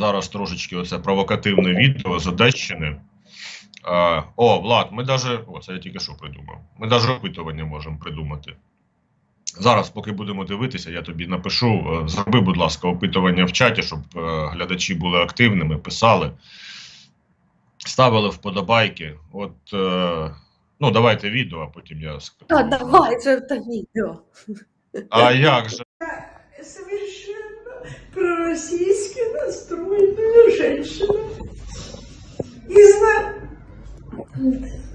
зараз трошечки оце провокативне відео з Одещини. Е, о, Влад, ми даже. О, це я тільки що придумав. Ми даже опитування можемо придумати. Зараз, поки будемо дивитися, я тобі напишу. е, Зроби, будь ласка, опитування в чаті, щоб е, глядачі були активними, писали, ставили вподобайки. От, е, ну, давайте відео, а потім я скажу. А, давай же это видео. А як же? Пророссийски настроенную женщину. И зна...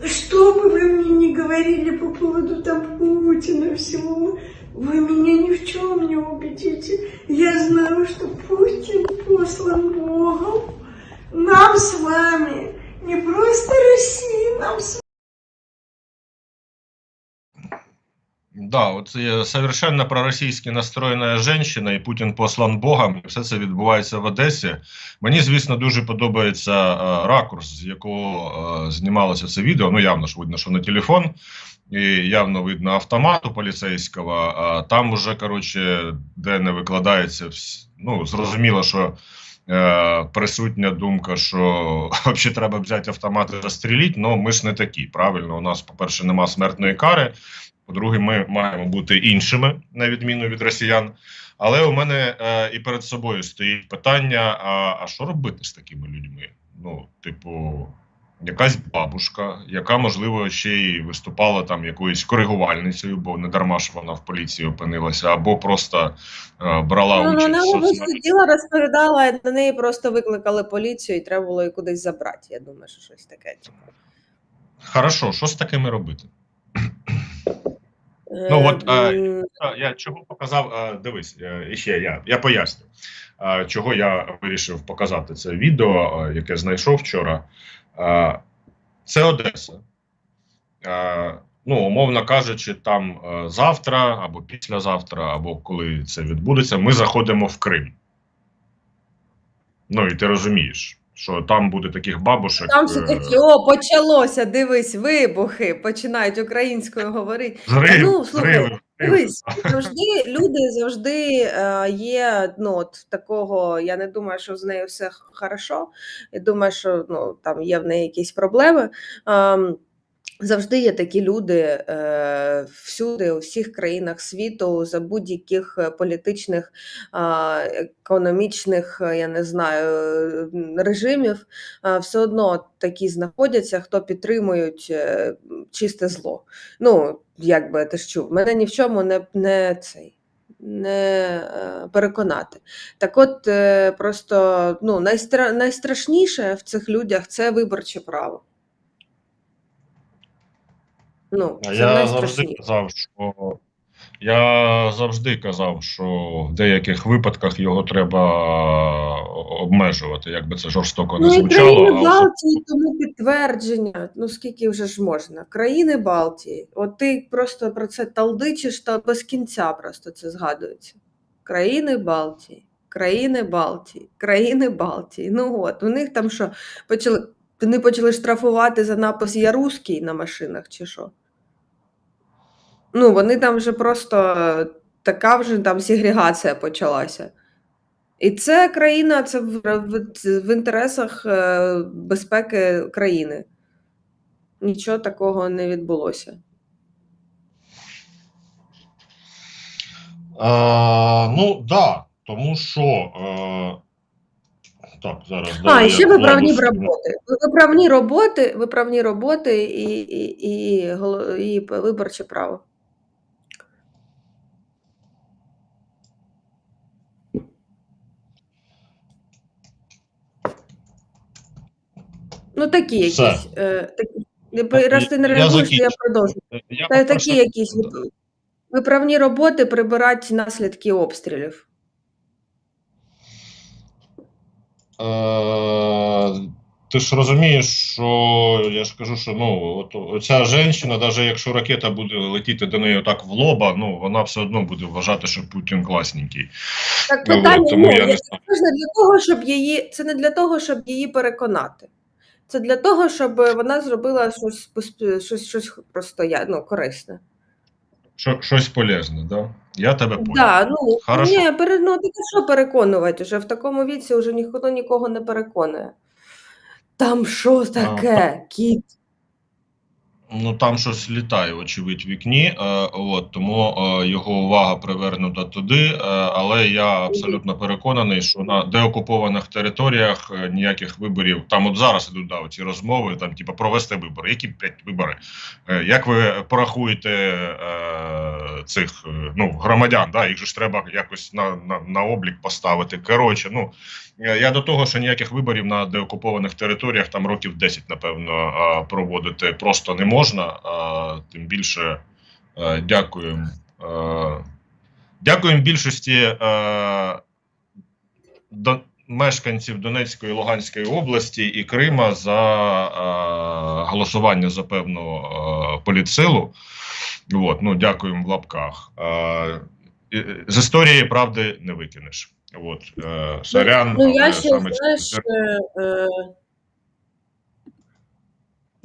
Что бы вы мне ни говорили по поводу там Путина всего, вы меня ни в чем не убедите. Я знаю, что Путин послан Богом нам с вами. Не просто России, Да, от совершенно проросійськи настроєна жінка, і Путін послан Богом, і все це відбувається в Одесі. Мені, звісно, дуже подобається е, ракурс, з якого е, знімалося це відео. Ну, явно ж видно, що на телефон, і явно видно автомат у поліцейського. А там уже, коротше, де не викладається, ну, зрозуміло, що е, присутня думка, що взагалі треба взяти автомат і розстрілити, але ми ж не такі. Правильно, у нас, по-перше, нема смертної кари. По-друге, ми маємо бути іншими, на відміну від росіян. Але у мене е, і перед собою стоїть питання: а, а що робити з такими людьми? Ну, типу, якась бабушка, яка, можливо, ще й виступала там якоюсь коригувальницею, бо не дарма ж вона в поліції опинилася, або просто е, брала Ну, участь вона в сиділа, розповідала, на неї просто викликали поліцію, і треба було її кудись забрати. Я думаю, що щось таке. типу. Хорошо, що з такими робити? Ну, от, Е, е, Я чого показав? е, Дивись, е, іще я, я поясню, е, чого я вирішив показати це відео, е, яке знайшов вчора. Е, Це Одеса. Е, Ну, умовно кажучи, там е, завтра або післязавтра, або коли це відбудеться, ми заходимо в Крим. Ну, і ти розумієш, що там буде таких бабушек. Там е, все таки, о, почалося, дивись, вибухи, починають українською говорити. Зрив, Ну, слухай, зриви. Дивись, завжди люди завжди е, є ну, от, такого. Я не думаю, що з нею все хорошо. Я думаю, що ну, там є в неї якісь проблеми. Завжди є такі люди е, всюди, у всіх країнах світу, за будь-яких е, політичних, економічних, е, я не знаю, режимів, все одно такі знаходяться, хто підтримують чисте зло. Ну, як би ти ж чув, мене ні в чому не, не цей. Не переконати. Так от просто ну, найстра... найстрашніше в цих людях це виборче право. Ну, це Я завжди казав, що я завжди казав, що в деяких випадках його треба обмежувати, як би це жорстоко не Ну звучало. країни Балтії тому підтвердження. Ну скільки вже ж можна? Країни Балтії. От ти просто про це талдичиш, та без кінця просто це згадується. Країни Балтії, країни Балтії, країни Балтії. Ну от, у них там що, почали, вони почали штрафувати за напис Я русський на машинах, чи що? Ну, вони там вже просто е, така вже там сегрегація почалася. І це країна, це в, в, в інтересах е, безпеки країни. Нічого такого не відбулося. Е, ну да, тому що е, так, зараз А, і ще виправні скину. роботи. Виправні роботи, виправні роботи і, і, і, голо- і виборче право. Ну, такі Все. якісь. Е, такі. Раз ти не Я реагуєш, то я продовжу. Я, Та такі якісь виправні роботи прибирати наслідки обстрілів. Е, ти ж розумієш, що я ж кажу, що ну от оця жінка, навіть якщо ракета буде летіти до неї так в лоба, ну вона все одно буде вважати, що Путін класненький. Так Ну, питання от, тому ну, я не це не для того, щоб її. Це не для того, щоб її переконати. Це для того, щоб вона зробила щось щось, щось просто я- ну, корисне. Що, щось полезне, да? Я тебе понял. Да, ну, Хорошо. ні, пере, ну, ти що переконувати? Вже в такому віці вже ніхто нікого не переконує. Там що таке? Кіт. Ну там щось літає, очевидь, в вікні. Е, от, тому е, його увага привернута туди. Е, але я абсолютно переконаний, що на деокупованих територіях ніяких виборів. Там от зараз ідуть да, ці розмови, там, типу, провести вибори. Які п'ять вибори? Як ви порахуєте цих е, ну, громадян? Да? Їх ж треба якось на, на, на облік поставити. Коротше, ну. Е, Я до того, що ніяких виборів на деокупованих територіях там років 10, напевно, проводити просто не можна. Тим більше е, дякуємо. Дякуємо більшості мешканців Донецької Луганської області і Крима за е, голосування за певну е, політсилу. От, ну, дякуємо в лапках. Е, з історії правди не викинеш. От, е, сорян, Ну, я ще, саме знаєш, е, е,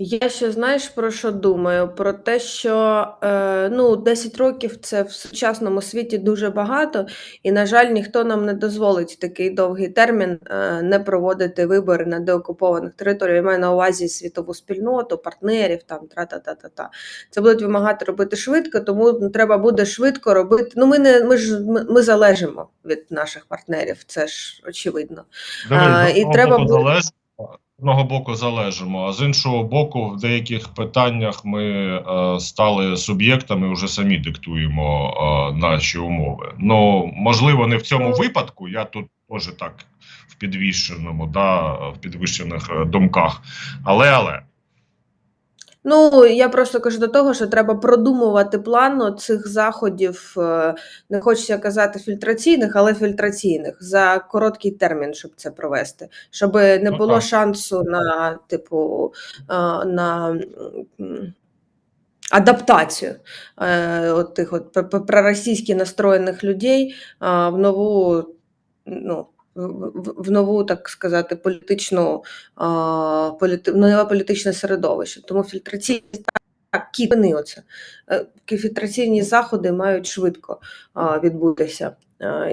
я ще знаєш про що думаю? Про те, що е, ну, 10 років це в сучасному світі дуже багато, і, на жаль, ніхто нам не дозволить в такий довгий термін е, не проводити вибори на деокупованих територіях. Я маю на увазі світову спільноту, партнерів, там тра-та-та-та-та. Це будуть вимагати робити швидко, тому треба буде швидко робити. Ну, ми не ми ж ми, ми залежимо від наших партнерів, це ж очевидно. Дивись, А, і треба буде- одного боку залежимо, а з іншого боку, в деяких питаннях ми е, стали суб'єктами, вже самі диктуємо е, наші умови. Ну можливо, не в цьому випадку. Я тут теж так в підвищеному, да, в підвищених е, думках. Але але Ну, я просто кажу до того, що треба продумувати план цих заходів, е, не хочеться казати фільтраційних, але фільтраційних за короткий термін, щоб це провести, щоб не Ну, було так. шансу на типу е, на адаптацію е, от тих от пр- пр- проросійськи настроєних людей в нову. Ну, в, нову, так сказати, політичну політи, нове політичне середовище. Тому фільтраційні кіпини оце. Е, Фільтраційні заходи мають швидко відбутися.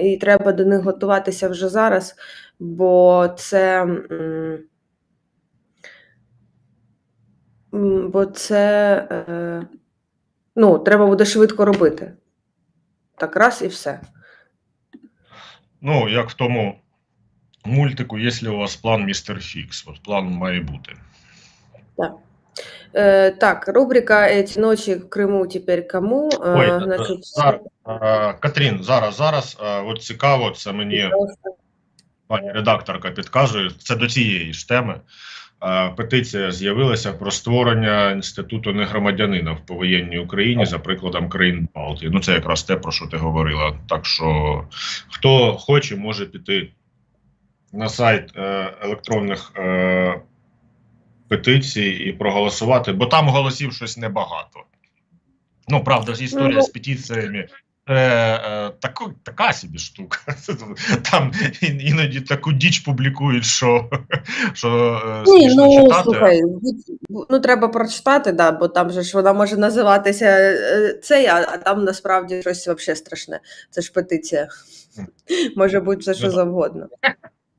І треба до них готуватися вже зараз, бо це. Бо це е, ну, треба буде швидко робити. Так, раз і все. ну як в тому мультику, якщо у вас план містер Фікс, от план має бути. Е, так, рубрика «Эти ночи в Криму теперь кому?» Е, Ой, значить, зараз, е, Катрін, зараз, зараз, е, от цікаво, це мені пані редакторка підказує, це до цієї ж теми. Е, Петиція з'явилася про створення інституту негромадянина в повоєнній Україні за прикладом країн Балтії. Ну, це якраз те, про що ти говорила. Так що хто хоче, може піти на сайт е, електронних е, петицій і проголосувати, бо там голосів щось небагато. Ну, правда, ж історія Ну, з петиціями. Е, е, таку, така собі штука. Там іноді таку діч публікують, що, що е, Ні, ну читати. слухай, ну треба прочитати, да, бо там же ж вона може називатися цей, а, а там насправді щось взагалі страшне. Це ж петиція. Може бути все, що Ну, завгодно.